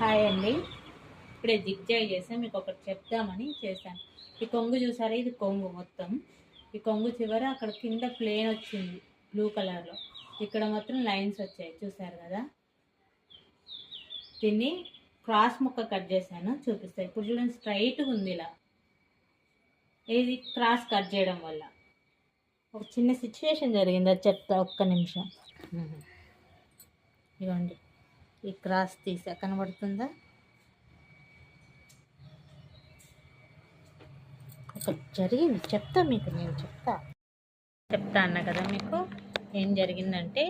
Hi అండి. ఇప్పుడే zigzag చేసాను మీకు ఒకటి చెప్దామని చేశాను. ఈ కొంగు చూసారా? ఇది కొంగు మొత్తం. ఈ కొంగు చివర అక్కడ కింద ప్లేన్ వచ్చింది బ్లూ కలర్లో. ఇక్కడ మాత్రం లైన్స్ వచ్చాయి చూసారు కదా? దీన్ని క్రాస్ ముక్క కట్ చేశాను చూపిస్తాను ఇప్పుడు చూడండి స్ట్రైట్గా ఉంది ఇలా. ఇది క్రాస్ కట్ చేయడం వల్ల. ఒక చిన్న సిచ్యువేషన్ జరిగింది అది చెప్తా ఒక్క నిమిషం. ఇవ్వండి ఈ క్రాస్ తీసా. కనబడుతుందా? ఒక జరిగింది. చెప్తా మీకు నేను చెప్తా. చెప్తా అన్న కదా మీకు? ఏం జరిగిందంటే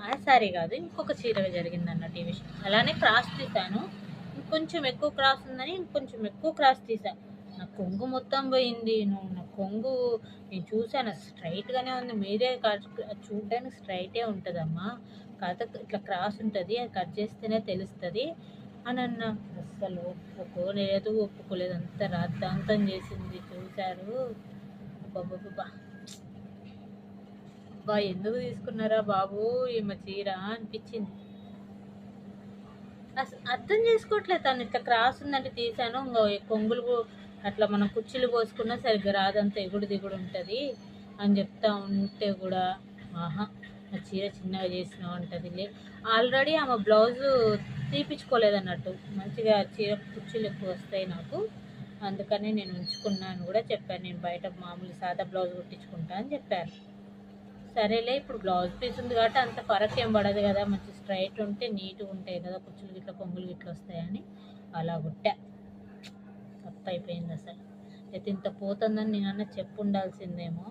ఆ సారీ కాదు ఇంకొక చీర జరిగింది అన్నట్టు ఈ విషయం. అలానే క్రాస్ తీసాను. ఇంకొంచెం ఎక్కువ క్రాస్ ఉందని ఇంకొంచెం ఎక్కువ క్రాస్ తీసా. నా కొంగు మొత్తం పోయింది. నువ్వు నా కొంగు నేను చూసాను స్ట్రైట్గానే ఉంది. మీరే కట్ చూడడానికి స్ట్రైటే ఉంటుందమ్మా. కథ ఇట్లా క్రాస్ ఉంటుంది అది కట్ చేస్తేనే తెలుస్తుంది. అని అన్న. అస్సలు ఒప్పుకోలేదు ఒప్పుకోలేదు. అంత రాద్దాంతం చేసింది చూశారు. బాబా బా ఎందుకు తీసుకున్నారా బాబు ఈమె చీర అనిపించింది. అసలు అర్థం చేసుకోవట్లేదు తను. ఇట్లా క్రాస్ ఉందంటే తీసాను ఇంకా కొంగులు అట్లా మనం కుర్చీలు పోసుకున్నా సరిగ్గా రాదంతా ఎగుడు దిగుడు ఉంటుంది అని చెప్తా ఉంటే కూడా ఆహా. ఆ చీర చిన్నగా చేసినా ఉంటుంది లే ఆల్రెడీ ఆమె బ్లౌజు తీపిచ్చుకోలేదన్నట్టు. మంచిగా చీర కుర్చీలు ఎక్కువ వస్తాయి నాకు. అందుకని నేను ఉంచుకున్నాను కూడా చెప్పాను. నేను బయట మామూలు సాదా బ్లౌజ్ కుట్టించుకుంటా అని చెప్పాను సరేలే ఇప్పుడు బ్లౌజ్ పీస్ ఉంది కాబట్టి అంత ఫరక్ ఏం పడదు కదా. మంచి స్ట్రైట్ ఉంటే నీట్గా ఉంటాయి కదా. కుచ్చులు గిట్ల కొంగులు గిట్ల వస్తాయని అలా కుట్టా. తప్పు అయిపోయింది అసలు. అయితే ఇంత పోతుందని నేనన్నా చెప్పు ఉండాల్సిందేమో.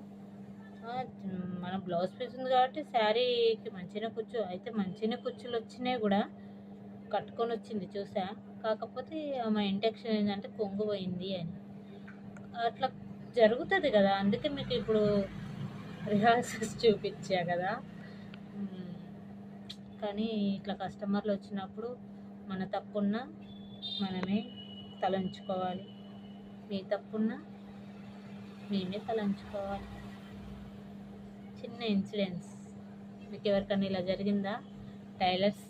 మన బ్లౌజ్ పీస్ ఉంది కాబట్టి శారీకి మంచిగా కుచ్చు అయితే మంచిగా కుచ్చులు వచ్చినాయి కూడా. కట్టుకొని వచ్చింది చూసా. కాకపోతే మా ఇంటెక్షన్ ఏంటంటే కొంగు పోయింది అని. అట్లా జరుగుతుంది కదా. అందుకే మీకు ఇప్పుడు రిహార్సల్స్ చూపించా కదా. కానీ ఇట్లా కస్టమర్లు వచ్చినప్పుడు మన తప్పున్నా మనమే తలంచుకోవాలి. మీ తప్పున్నా మేమే తలంచుకోవాలి. చిన్న ఇన్సిడెంట్స్ మీకు ఎవరికన్నా ఇలా జరిగిందా? టైలర్స్